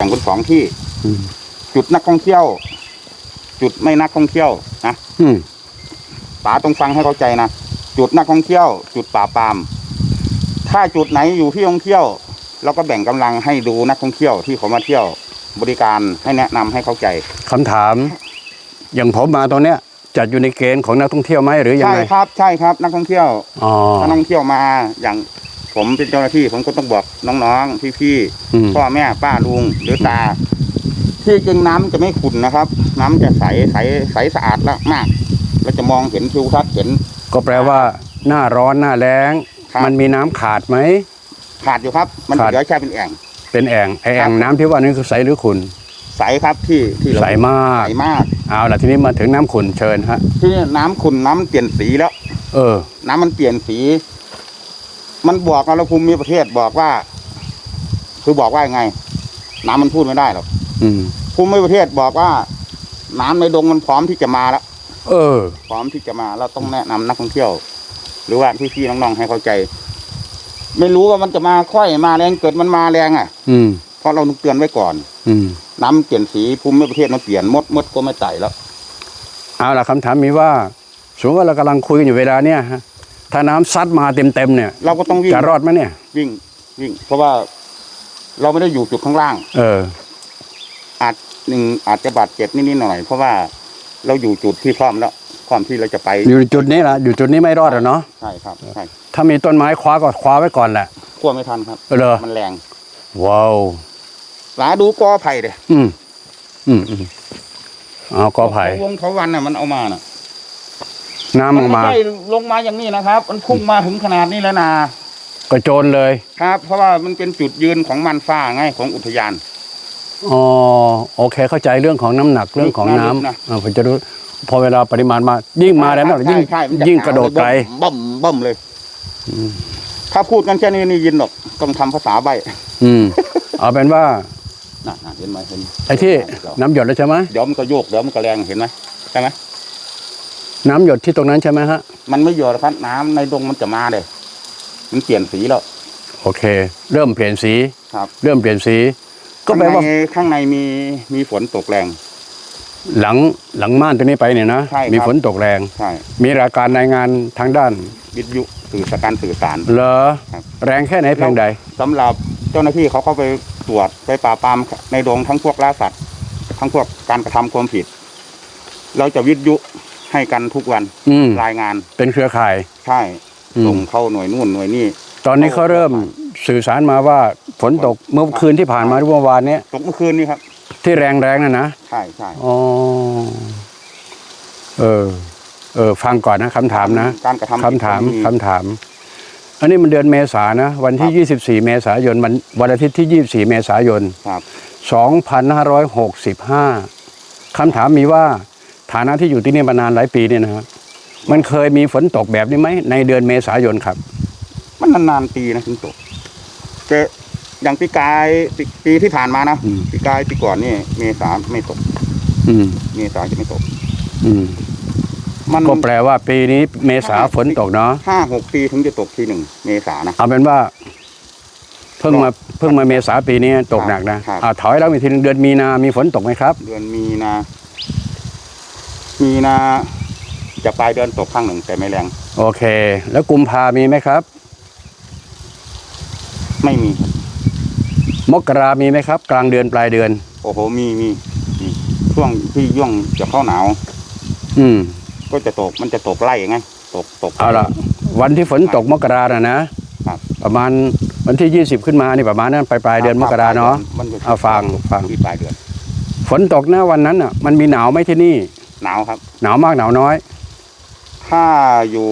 แบ่งเป็นสองที่ อืม จุดนักท่องเที่ยว จุดไม่นักท่องเที่ยวนะอืม ป๋าต้องฟังให้เข้าใจนะจุดนักท่องเที่ยว จุดป่าปราม ถ้าจุดไหนอยู่ที่ท่องเที่ยวเราก็แบ่งกำลังให้ดูนักท่องเที่ยวที่เขามาเที่ยว บริการให้แนะนำให้เข้าใจ คำถาม อย่างผมมาตรงเนี้ย จัดอยู่ในเกณฑ์ของนักท่องเที่ยวไหมหรือยังใช่ไงครับ ใช่ครับ นักท่องเที่ยว อ๋อ ถ้านักท่องเที่ยวมาอย่าง ผมเป็นเจ้าหน้าที่ ผมก็ต้องบอกน้องๆพี่ๆอืมพ่อแม่ป้าลุงหรือตา ที่จริงน้ำจะไม่ขุ่นนะครับ น้ำจะใสใสใสสะอาดละมากเราจะมองเห็นทิวทัศน์เห็น ก็แปลว่า หน้าร้อนหน้าแล้ง ครับ มันมีน้ำขาดไหม ขาดอยู่ครับ มันขาด เหลือแค่เป็นแอ่ง เป็นแอ่งไอครัแอ่บงน้ำที่ว่านี่คือใสหรือขุ่นใสครับที่ที่เราใสมาก ใสมากเอาล่ะทีนี้มาถึงน้ำขุ่นเชิญฮะ ที่นี่น้ำขุ่นน้ำเปลี่ยนสีแล้ว เออ น้ำมันเปลี่ยนสี มันบอกอุณหภูมิประเทศบอกว่า คือบอกว่ายังไง น้ำมันพูดไม่ได้หรอกอืมภูมิประเทศบอกว่า น้ำในดงมันพร้อมที่จะมาแล้วเออ พร้อมที่จะมาเราต้องแนะนำนักท่องเที่ยว หรือว่าพี่ๆน้องๆให้เข้าใจ ไม่รู้ว่ามันจะมาค่อยมาแรงเกิดมันมาแรงอะ อืมเพราะเราต้องเตือนไว้ก่อน อืมน้ำเปลี่ยนสีภูมิประเทศมันเปลี่ยนมดมดก็ไม่ไต่แล้วเอาล่ะคำถามมีว่าสมมติว่าเรากำลังคุยกันอยู่เวลาเนี้ยฮะ ถ้าน้ำซัดมาเต็มๆเนี่ย เราก็ต้องวิ่งจะรอดไหมเนี่ย วิ่งวิ่ง เพราะว่าเราไม่ได้อยู่จุดข้างล่าง เออ อาจหนึ่งอาจจะบาดเจ็บนิดๆหน่อยๆเพราะว่าเราอยู่จุดที่พร้อมแล้วพร้อมที่เราจะไปอยู่จุดนี้ละอยู่จุดนี้ไม่รอดหรอกเนาะใช่ครับใช่ถ้ามีต้นไม้คว้าก็คว้าไว้ก่อนแหละขั้วไม่ทันครับเหรอ มันแรงว้าวหลาดูกอไผ่เด้อืมอืมอืมเอากอไผ่วงเขาวันน่ะมันเอามาน่ะ น้ำออกมาไได้ลงมาอย่างนี้นะครับ มันพุ่งมาถึงขนาดนี้แล้วนะก็โจรเลย ครับ เพราะว่ามันเป็นจุดยืนของมันฟ้าไงของอุทยาน อ๋อโอเคเข้าใจเรื่องของน้ำหนักเรื่องของน้ลึกนะำอ่าผมจะรู้พอเวลาปริมาณมา ยิ่งมาแล้วนะยิ่งใช่ใช่มันจยิ่งกระโดดไกล บ่มบ่มเลยถ้าพูดกันแค่นี้นี่ยินหรอกต้องทำภาษาใบอืม เอาเป็นว่า น่ะน่ะเห็นไหมเห็นไอ้ที่น้ำหยดแล้วใช่ไหมเดี๋ยวมันก็โยกเดี๋ยวมันก็แรงเห็นไหมใช่ไหม น้ำหยดที่ตรงนั้นใช่ไหมฮะ มันไม่โยนครับน้ำในดงมันจะมาเลย มันเปลี่ยนสีแล้ว โอเค เริ่มเปลี่ยนสี ครับ เริ่มเปลี่ยนสี ก็แปลว่าข้งในข้างในมีมีฝนตกแรง หลังหลังม่านตัวนี้ไปเนี่ยนะ ใช่ครับ มีฝนตกแรง ใช่มีรายการรายงานทางด้านวิทยุสื่อสารสื่อสาร เหรอครับ แรงแค่ไหนเพียงใด สำหรับเจ้าหน้าที่เขาเข้าไปตรวจไปปราบปรามในดงทั้งพวกล่าสัตว์ ทั้งพวกการกระทำความผิด เราจะวิทยุ ให้กันทุกวันอืมรายงานเป็นเครือข่าย ใช่อืม ส่งเข้าหน่วยนู่นหน่วยนี่ ตอนนี้เขาเริ่มสื่อสารมาว่าฝนตกเมื่อคืนที่ผ่านมาหรือเมื่อวานเนี้ยตกเมื่อคืนนี้ครับ ที่แรงแรงๆน่ะนะ ใช่ใช่อ๋อ เออ เออ ฟังก่อนนะคำถามนะการกระทำคำถามผิดคำถาม อันนี้มันเดือนเมษานะ วันที่ 24 เมษายนวันวันอาทิตย์ที่ 24 เมษายน ครับ 2565 คำถามมีว่า ฐานะที่อยู่ที่นี่มานานหลายปีเนี่ยนะฮะมันเคยมีฝนตกแบบนี้ไหมในเดือนเมษายนครับ มันนานๆปีนะถึงตกแต่อย่างปีกายปีปีที่ผ่านมานะอืม ปีกายปีก่อนนี่เมษาไม่ตกอืมเมษาจะไม่ตก อืมมันก็แปลว่าปีนี้เมษาฝนตกเนาะห้าหกปีถึงจะตกทีหนึ่งเมษานะ เอาเป็นว่า เพิ่งมาเพิ่งมาเมษาปีนี้ตกหนักนะครับ อ่าถอยแล้วอีกทีหนึงเดือนมีนา มีฝนตกไหมครับ เดือนมีนา มีนาจะปลายเดือนตกข้างหนึ่งแต่ไม่แรง โอเค แล้วกุมภามีไหมครับ ไม่มีครับมกรามีไหมครับ กลางเดือนปลายเดือน โอ้โหมีมีมีช่วงที่ย่วงจะเข้าหนาว อืม ก็จะตกมันจะตกไล่ไงตกตก เอาละวันที่ฝนตกมกราน่ะนะครับ ประมาณวันที่ยี่สิบขึ้นมานี่ประมาณนั้นปลายปลายเดือนมกราเนาะ มันจะเอาฟังฟัง ที่ปลายเดือน ฝนตกหน้าวันนั้นอะ มันมีหนาวไหมที่นี่ หนาวครับ หนาวมากหนาวน้อย ถ้าอยู่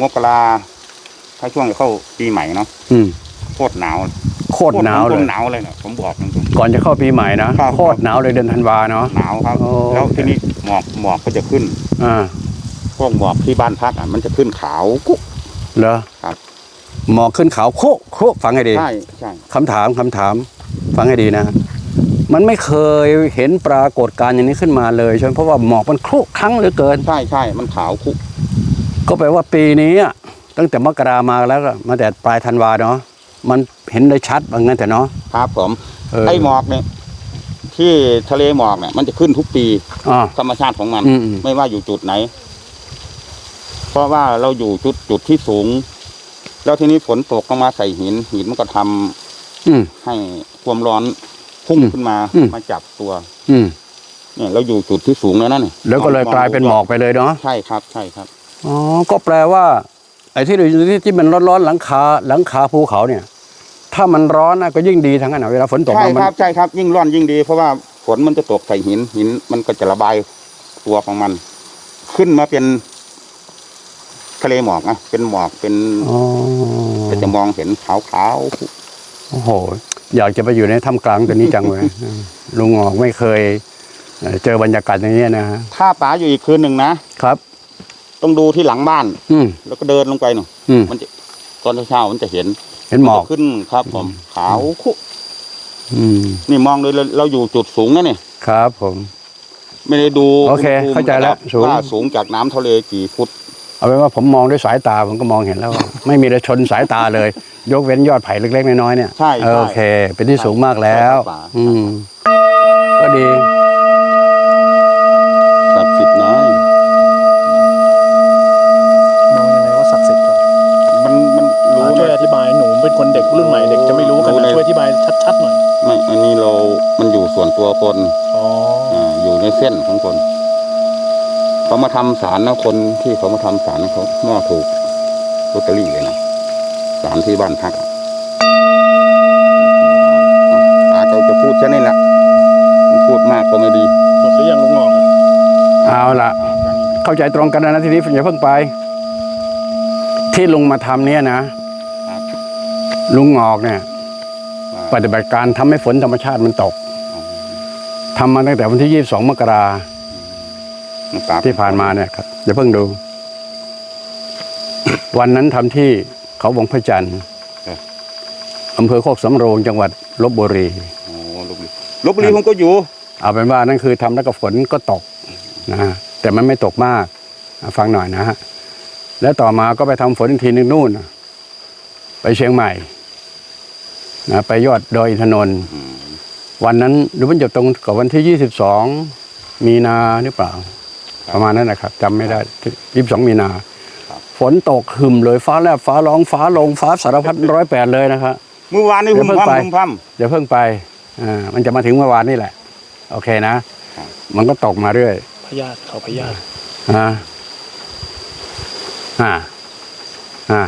มกราถ้าช่วงจะเข้าปีใหม่เนาะอืมโคตรหนาวโคตรหนาวเลโคยตรหนาวเลยเนะผมบอกตรงก่อนจะเข้าปีใหม่นะครับโคตรหนาวเลยเดือนธันวาเนาะๆหนาวครับโอ้แล้วทีนี้หมอกหมอกก็จะขึ้นอ่าพวกหมอกที่บ้านพักอะมันจะขึ้นขาวกุ๊กเหรอครับหมอกขึ้นเขาโคโคฟังให้ดีใช่ใช่คำถามคำถาม ฟังให้ดีนะ มันไม่เคยเห็นปรากฏการณ์อย่างนี้ขึ้นมาเลยใช่ไหมเพราะว่าหมอกมันคลุกครั้งเหลือเกิน ใช่ใช่มันขาวคุกก็แปลว่าปีนี้อะตั้งแต่มกรามาแล้วก็มาแต่ปลายธันวาเนาะมันเห็นได้ชัดว่างั้นแต่เนาะครับผมเเออไอ้หมอกเนี่ยที่ทะเลหมอกเนี่ยมันจะขึ้นทุกปีอ่าธรรมชาติของมันอืมอืมไม่ว่าอยู่จุดไหน เพราะว่าเราอยู่จุดจุดที่สูง แล้วทีนี้ฝนตกก็มาใส่หิน หินมันก็ทำอืมให้ความร้อน พุ่งอืมขึ้นมาอืม มาจับตัวอืม เนี่ยเราอยู่จุดที่สูงแล้วนั่นนี่แล้วก็เลยกลายเป็นหมอกไปเลยเนาะ ใช่ครับ ใช่ครับ อ๋อ ก็แปลว่า ไอ้ที่เราอยู่ที่ที่มันร้อนๆหลังคาหลังคาภูเขาเนี่ย ถ้ามันร้อนนะก็ยิ่งดีทั้งนั้นนะเวลาฝนตกใช่มามัครับใช่ครับ ยิ่งร้อนยิ่งดี เพราะว่าฝนมันจะตกใส่หินหิน มันก็จะระบายตัวของมัน ขึ้นมาเป็นทะเลหมอกนะเป็นหมอกเป็นอ๋อก็จะมองเห็นขาวๆ โอ้โห อยากจะไปอยู่ในถ้ำกลางตัวนี้จังเลยอืมลุงหงอกไม่เคยเอ่อเจอบรรยากาศอย่างนี้ยนะฮะถ้าป๋าอยู่อีกคืนหนึ่งนะครับ ต้องดูที่หลังบ้าน อืมแล้วก็เดินลงไปหนูอืมมันจะตอนเช้าๆมันจะเห็น เห็นหมอกจะขึ้นครับ ผมขาวคุอืมนี่มองเลยเราเราอยู่จุดสูงนะเนี่ยครับ ผม ไม่ได้ดูโอเคณภูมิเข้าใจแล้วระดับสูงว่าสูงจากน้ำทะเลกี่ฟุต เอาเป็นว่าผมมองด้วยสายตาผมก็มองเห็นแล้วว่า ไม่มีอะไรชนสายตาเลย ยกเว้นยอดไผ่เล็กๆน้อยๆเนี่ยใช่ใช่ โอเค เป็นที่สูงมากแล้วใช่ครับอืม ก็ดี ศักดิ์สิทธิ์นะมองยังไงว่าศักดิ์สิทธิ์ครับมันมันรู้ช่วยนะอธิบายหนูเป็นคนเด็กรุ่นใหม่เด็กจะไม่รู้กันรู้นะเลยช่วยอธิบายชัดๆหน่อยไม่อันนี้เรา มันอยู่ส่วนตัวคนอ๋ออ่าอยู่ในเส้นของคน เขามาทำสารนะคนที่เขามาทำสารนะเขาหม้อถูกลอตเตอรี่เลยนะสารที่บ้านพักอะอะอาจจะจะพูดแค่นี้แหละพูดมากก็ไม่ดีหมดหรือยังลุงหงอกอะเอาละเข้าใจตรงกันนะทีนี้อย่าเพิ่งไป ที่ลุงมาทำเนี่ยนะครับลุงงอกเนี่ย ปฏิบัติการทำให้ฝนธรรมชาติมันตกทำมาตั้งแต่วันที่22มกรา ที่ผ่านมาเนี่ยครับอย่าเพิ่งดู วันนั้นทำที่เขาวงพระจันทร์ครับอำเภอโคกสำโรงจังหวัดลบบุรีโอ้ลบบุรีลบบุรีผมก็อยู่ เอาเป็นว่านั่นคือทำแล้วก็ฝนก็ตกนะฮะแต่มันไม่ตกมากอะฟังหน่อยนะฮะแล้วต่อมาก็ไปทำฝนอีกทีนึงนู่นน่ะไปเชียงใหม่นะไปยอดดอยอินทนนท์วันนั้นหรือมันจะตรงกับวันที่22มีนาหรือเปล่าครับ ประมาณนั้นนะครับจำไม่ได้22มีนาครับฝนตกหึมเลยฟ้าแลบฟ้าร้องฟ้าลงฟ้าสารพัดร้อยแปดเลยนะครับเมื่อวานนี้เดี๋ผยวมเพิ่งไปพำผมพอย่าเพิ่งไปอ่ามันจะมาถึงเมื่อวานนี่แหละ โอเคนะครับมันก็ตกมาเรื่อยพยาธิเขาพยาธิอ่าอ่าอ่า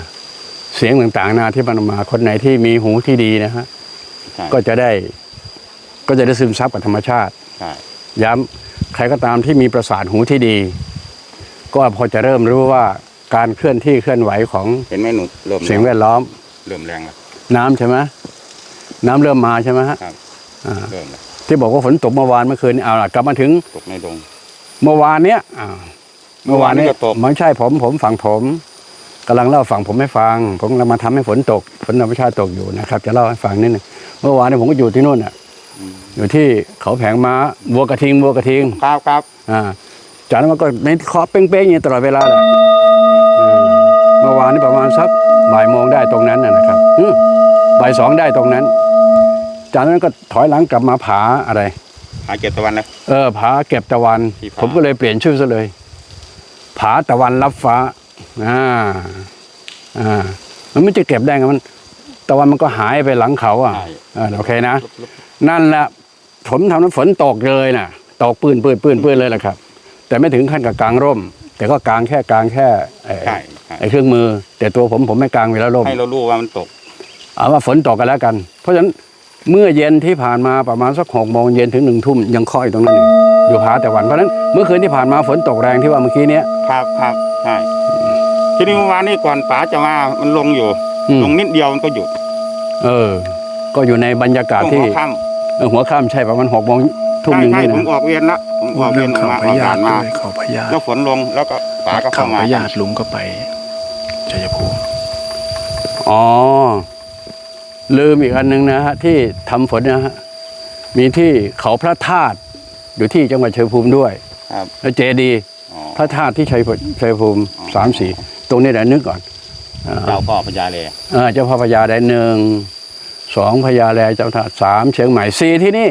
เสียงต่างๆนะที่มันมาคนไหนที่มีหูที่ดีนะฮะำใช่ก็จะได้ ก็จะได้ซึมซับกับธรรมชาติใช่ย้ำ ใครก็ตามที่มีประสาทหูที่ดี ก็พอจะเริ่มรู้ว่าการเคลื่อนที่เคลื่อนไหวของเห็นไหมหนูเริ่มเสียงแวดล้อมเริ่มแรงแล้วน้ำใช่ไหมน้ำเริ่มมาใช่ไหมฮะครับอ่าเริ่มแล้วที่บอกว่าฝนตกเมื่อวานเมื่อคืนเอาล่ะกลับมาถึงตกในดงเมื่อวานเนี้ยอ่าเมื่อวานเนี้ยเมื่อวานนี้ก็ตกไม่ใช่ผมผมฝั่งผมกำลังเล่าฝั่งผมให้ฟัง ผมกำลังมาทำให้ฝนตกฝนธรรมชาติตกอยู่นะครับ จะเล่าให้ฟังนิดหนึงเมื่อวานนี้ผมก็อยู่ที่นู่นอะ อยู่ที่เขาแผงม้าวัวกระทิงวัวกระทิงครับครับอ่าจากนั้นมันก็ในเคาะเป้งๆอย่างนี้ตลอดเวลาแหละอ่าเมื่อวานนี้ประมาณสักบ่ายโมงได้ตรงนั้นนะนะครับอืมบ่ายสองได้ตรงนั้น จากนั้นก็ถอยหลังกลับมาผาอะไรหาเจ็ดตะวันนะเออผาเก็บตะวันที่ผาผมก็เลยเปลี่ยนชื่อซะเลยผาตะวันรับฟ้าอ่าอ่ามันไม่จะเก็บได้ไงมันตะวันมันก็หายไปหลังเขาอะใช่เออโอเคนะ นั่นแหละ ผมทำนั้นฝนตกเลยน่ะตกปืนปืนปืนปืนเลยแหละครับ แต่ไม่ถึงขั้นกับกลางร่ม แต่ก็กลางแค่กลางแค่ไอ้ใช่ใช่ ไอ้เครื่องมือ แต่ตัวผมผมไม่กลางเวลาร่ม ให้เรารู้ว่ามันตก เอาว่าฝนตกกันแล้วกัน เพราะฉะนั้นเมื่อเย็นที่ผ่านมาประมาณสักหกโมงเย็นถึงหนึ่งทุ่มยังเคาะอยู่ตรงนั้นอยู่อยู่ผาแต่วันเพราะฉะนั้นเมื่อคืนที่ผ่านมาฝนตกแรงที่ว่าเมื่อกี้เนี้ย ครับครับใช่ ทีนี้เมื่อวานนี้ก่อนป๋าจะมา มันลงอยู่ อืม ลงนิดเดียวมันก็หยุดเออ ก็อยู่ในบรรยากาศช่วงที่หัวค่ เออหัวค่ำใช่ประมาณหกโมงำทุ่มหนึ่งใช่นี่ใช่ผมนะออกเวียนละผมออกเวียนออกมาออกด่านมาเขาพยาธิแล้วฝนลงแล้วก็ป๋าก็เขาเข้ามาพยาธิลุงก็ไปชัยภูมิอ๋อ ลืมอีกอันหนึ่งนะฮะที่ทำฝนนะฮะมีที่เขาพระธาตุอยู่ที่จังหวัดชัยภูมิด้วย ครับแล้วเจดีย์อ๋อ พระธาตุที่ชัยภูมิชัยภูมิอ๋อ สามสี่ตรงนี้เดี๋ยวนึกก่อนอ่า เจ้าพ่อพญาเลย เออเจ้าพ่อพญาได้หนึ่ง สองพญาแลเจ้าท่าสามเชียงใหม่สี่ที่นี่